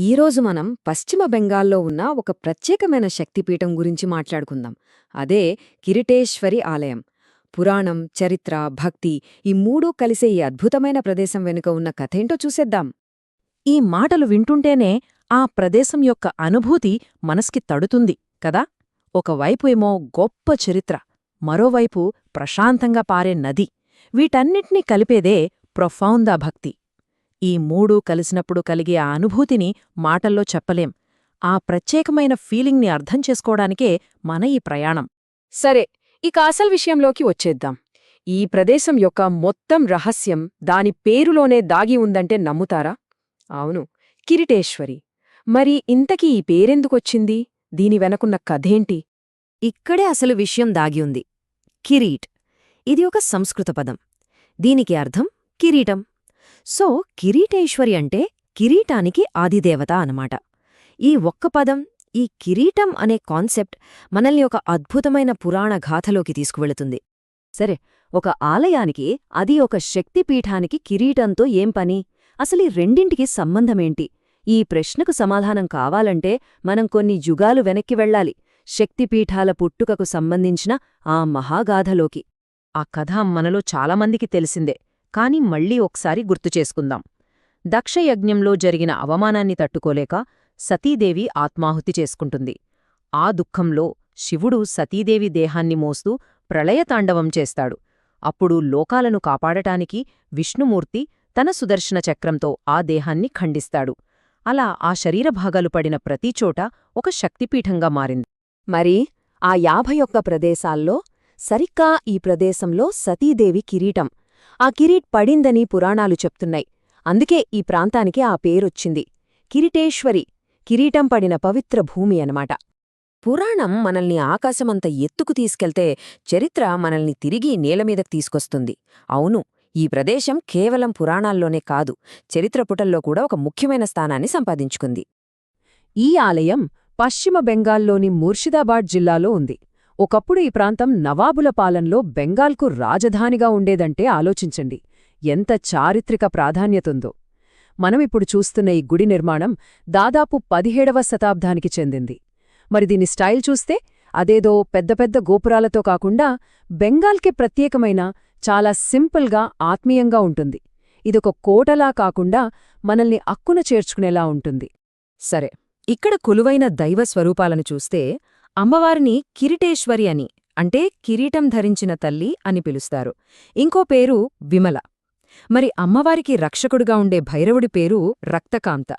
ఈరోజు మనం పశ్చిమ బెంగాల్లో ఉన్న ఒక ప్రత్యేకమైన శక్తిపీఠం గురించి మాట్లాడుకుందాం. అదే కిరీటేశ్వరి ఆలయం. పురాణం చరిత్ర భక్తి ఈ మూడూ కలిసే ఈ అద్భుతమైన ప్రదేశం వెనుక ఉన్న కథేంటో చూసేద్దాం. ఈ మాటలు వింటుంటేనే ఆ ప్రదేశం యొక్క అనుభూతి మనస్కి తడుతుంది కదా? ఒకవైపు ఏమో గొప్ప చరిత్ర మరోవైపు ప్రశాంతంగా పారే నది. వీటన్నిటినీ కలిపేదే ప్రొఫౌందా భక్తి. ఈ మూడూ కలిసినప్పుడు కలిగే ఆ అనుభూతిని మాటల్లో చెప్పలేం. ఆ ప్రత్యేకమైన ఫీలింగ్ని అర్థం చేసుకోవడానికే మన ఈ ప్రయాణం. సరే ఇక అసలు విషయంలోకి వచ్చేద్దాం. ఈ ప్రదేశం యొక్క మొత్తం రహస్యం దాని పేరులోనే దాగి ఉందంటే నమ్ముతారా? అవును కిరీటేశ్వరి. మరి ఇంతకీ ఈ పేరెందుకొచ్చింది? దీని వెనకున్న కథేంటి? ఇక్కడే అసలు విషయం దాగి ఉంది. కిరీట్. ఇది ఒక సంస్కృత పదం. దీనికి అర్థం కిరీటం. సో కిరీటేశ్వరి అంటే కిరీటానికి ఆదిదేవత అనమాట ఈ ఒక్క పదం ఈ కిరీటం అనే కాన్సెప్ట్ మనల్ని ఒక అద్భుతమైన పురాణ గాథలోకి తీసుకువెళుతుంది. సరే ఒక ఆలయానికి అది ఒక శక్తిపీఠానికి కిరీటంతో ఏం పని? అసలు ఈ రెండింటికి సంబంధమేంటి? ఈ ప్రశ్నకు సమాధానం కావాలంటే మనం కొన్ని యుగాలు వెనక్కి వెళ్ళాలి. శక్తిపీఠాల పుట్టుకకు సంబంధించిన ఆ మహాగాథలోకి. ఆ కథ మనలో చాలామందికి తెలిసిందే. కాని మళ్ళీ ఒకసారి గుర్తు చేసుకుందాం. దక్షయజ్ఞంలో జరిగిన అవమానాన్ని తట్టుకోలేక సతీదేవి ఆత్మాహుతి చేసుకుంటుంది. ఆ దుఃఖంలో శివుడు సతీదేవి దేహాన్ని మోస్తూ ప్రళయతాండవం చేస్తాడు. అప్పుడు లోకాలను కాపాడటానికి విష్ణుమూర్తి తన సుదర్శన చక్రంతో ఆ దేహాన్ని ఖండిస్తాడు. అలా ఆ శరీరభాగాలు పడిన ప్రతిచోట ఒక శక్తిపీఠంగా మారింది. మరి ఆ యాభై ఒక్క ప్రదేశాల్లో సరిగ్గా ఈ ప్రదేశంలో సతీదేవి కిరీటం ఆ కిరీట్ పడిందని పురాణాలు చెప్తున్నాయి. అందుకే ఈ ప్రాంతానికి ఆ పేరొచ్చింది. కిరీటేశ్వరి కిరీటం పడిన పవిత్ర భూమి అనమాట పురాణం మనల్ని ఆకాశమంత ఎత్తుకు తీసుకెళ్తే చరిత్ర మనల్ని తిరిగి నేలమీదకు తీసుకొస్తుంది. అవును ఈ ప్రదేశం కేవలం పురాణాల్లోనే కాదు చరిత్ర పుటల్లో కూడా ఒక ముఖ్యమైన స్థానాన్ని సంపాదించుకుంది. ఈ ఆలయం పశ్చిమ బెంగాల్లోని ముర్షిదాబాద్ జిల్లాలో ఉంది. ఒకప్పుడు ఈ ప్రాంతం నవాబుల పాలనలో బెంగాల్కు రాజధానిగా ఉండేదంటే ఆలోచించండి. ఎంత చారిత్రక ప్రాధాన్యతుందో. మనమిప్పుడు చూస్తున్న ఈ గుడి నిర్మాణం దాదాపు పదిహేడవ శతాబ్దానికి చెందింది. మరి దీని స్టైల్ చూస్తే అదేదో పెద్ద పెద్ద గోపురాలతో కాకుండా బెంగాల్కి ప్రత్యేకమైన చాలా సింపుల్గా ఆత్మీయంగా ఉంటుంది. ఇదొక కోటలా కాకుండా మనల్ని అక్కున చేర్చుకునేలా ఉంటుంది. సరే ఇక్కడ కొలువైన దైవ స్వరూపాలను చూస్తే అమ్మవారిని కిరీటేశ్వరి అని అంటే కిరీటం ధరించిన తల్లి అని పిలుస్తారు. ఇంకో పేరు విమల. మరి అమ్మవారికి రక్షకుడుగా ఉండే భైరవుడి పేరు రక్తకాంత.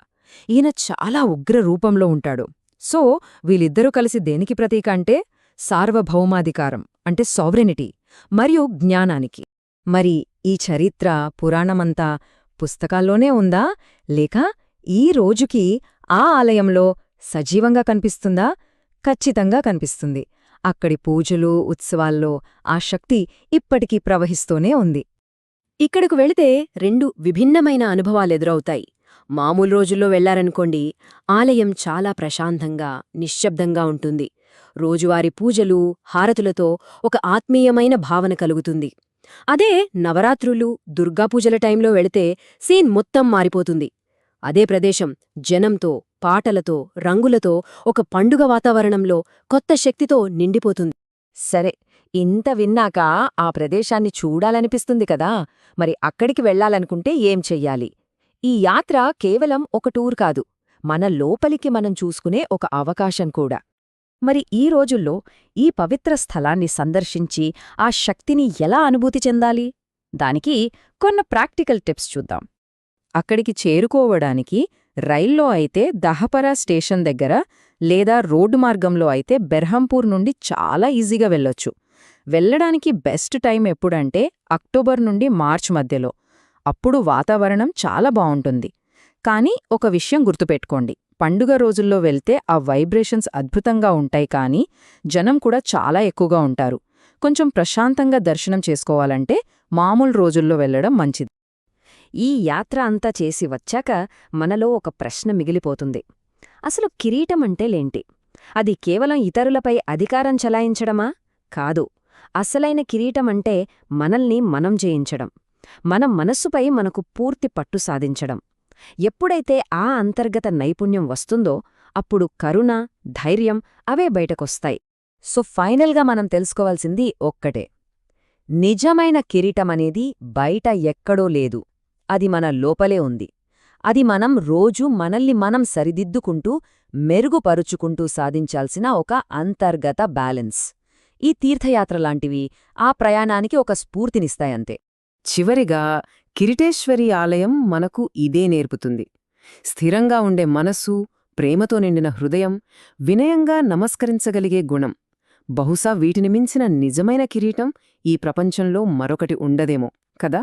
ఈయన చాలా ఉగ్ర రూపంలో ఉంటాడు. సో వీళ్ళిద్దరూ కలిసి దేనికి ప్రతీక అంటే సార్వభౌమాధికారం అంటే సావరెనిటీ మరియు జ్ఞానానికి. మరి ఈ చరిత్ర పురాణమంతా పుస్తకాల్లోనే ఉందా? లేక ఈ రోజుకి ఆ ఆలయంలో సజీవంగా కనిపిస్తుందా? ఖచ్చితంగా కనిపిస్తుంది. అక్కడి పూజలు ఉత్సవాల్లో ఆ శక్తి ఇప్పటికీ ప్రవహిస్తూనే ఉంది. ఇక్కడకు వెళితే రెండు విభిన్నమైన అనుభవాలెదురవుతాయి మామూలు రోజుల్లో వెళ్ళారనుకోండి ఆలయం చాలా ప్రశాంతంగా నిశ్శబ్దంగా ఉంటుంది. రోజువారి పూజలు హారతులతో ఒక ఆత్మీయమైన భావన కలుగుతుంది. అదే నవరాత్రులు దుర్గాపూజల టైంలో వెళితే సీన్ మొత్తం మారిపోతుంది. అదే ప్రదేశం జనంతో పాటలతో రంగులతో ఒక పండుగ వాతావరణంలో కొత్త శక్తితో నిండిపోతుంది. సరే ఇంత విన్నాక ఆ ప్రదేశాన్ని చూడాలనిపిస్తుంది కదా! మరి అక్కడికి వెళ్ళాలనుకుంటే ఏం చెయ్యాలి? ఈ యాత్ర కేవలం ఒక టూర్ కాదు మన లోపలికి మనం చూసుకునే ఒక అవకాశం కూడా. మరి ఈ రోజుల్లో ఈ పవిత్ర స్థలాన్ని సందర్శించి ఆ శక్తిని ఎలా అనుభూతి చెందాలి? దానికి కొన్న ప్రాక్టికల్ టిప్స్ చూద్దాం. అక్కడికి చేరుకోవడానికి రైల్లో అయితే దహపరా స్టేషన్ దగ్గర లేదా రోడ్డు మార్గంలో అయితే బెర్హంపూర్ నుండి చాలా ఈజీగా వెళ్ళొచ్చు. వెళ్ళడానికి బెస్ట్ టైం ఎప్పుడంటే అక్టోబర్ నుండి మార్చ్ మధ్యలో. అప్పుడు వాతావరణం చాలా బావుంటుంది కానీ ఒక విషయం గుర్తుపెట్టుకోండి. పండుగ రోజుల్లో వెళ్తే ఆ వైబ్రేషన్స్ అద్భుతంగా ఉంటాయి కానీ జనం కూడా చాలా ఎక్కువగా ఉంటారు. కొంచెం ప్రశాంతంగా దర్శనం చేసుకోవాలంటే మామూలు రోజుల్లో వెళ్ళడం మంచిది. ఈ యాత్ర అంతా చేసి వచ్చాక మనలో ఒక ప్రశ్న మిగిలిపోతుంది. అసలు కిరీటమంటేలేంటి? అది కేవలం ఇతరులపై అధికారం చలాయించడమా? కాదు. అసలైన కిరీటమంటే మనల్ని మనం జయించడం. మన మనస్సుపై మనకు పూర్తి పట్టు సాధించడం. ఎప్పుడైతే ఆ అంతర్గత నైపుణ్యం వస్తుందో అప్పుడు కరుణ ధైర్యం అవే బయటకొస్తాయి. సో ఫైనల్గా మనం తెలుసుకోవాల్సింది ఒక్కటే. నిజమైన కిరీటమనేది బయట ఎక్కడో లేదు. అది మన లోపలే ఉంది. అది మనం రోజూ మనల్ని మనం సరిదిద్దుకుంటూ మెరుగుపరుచుకుంటూ సాధించాల్సిన ఒక అంతర్గత బ్యాలెన్స్. ఈ తీర్థయాత్ర లాంటివి ఆ ప్రయాణానికి ఒక స్ఫూర్తినిస్తాయంతే. చివరిగా కిరీటేశ్వరి ఆలయం మనకు ఇదే నేర్పుతుంది. స్థిరంగా ఉండే మనస్సు ప్రేమతో నిండిన హృదయం వినయంగా నమస్కరించగలిగే గుణం. బహుశా వీటిని మించిన నిజమైన కిరీటం ఈ ప్రపంచంలో మరొకటి ఉండదేమో కదా?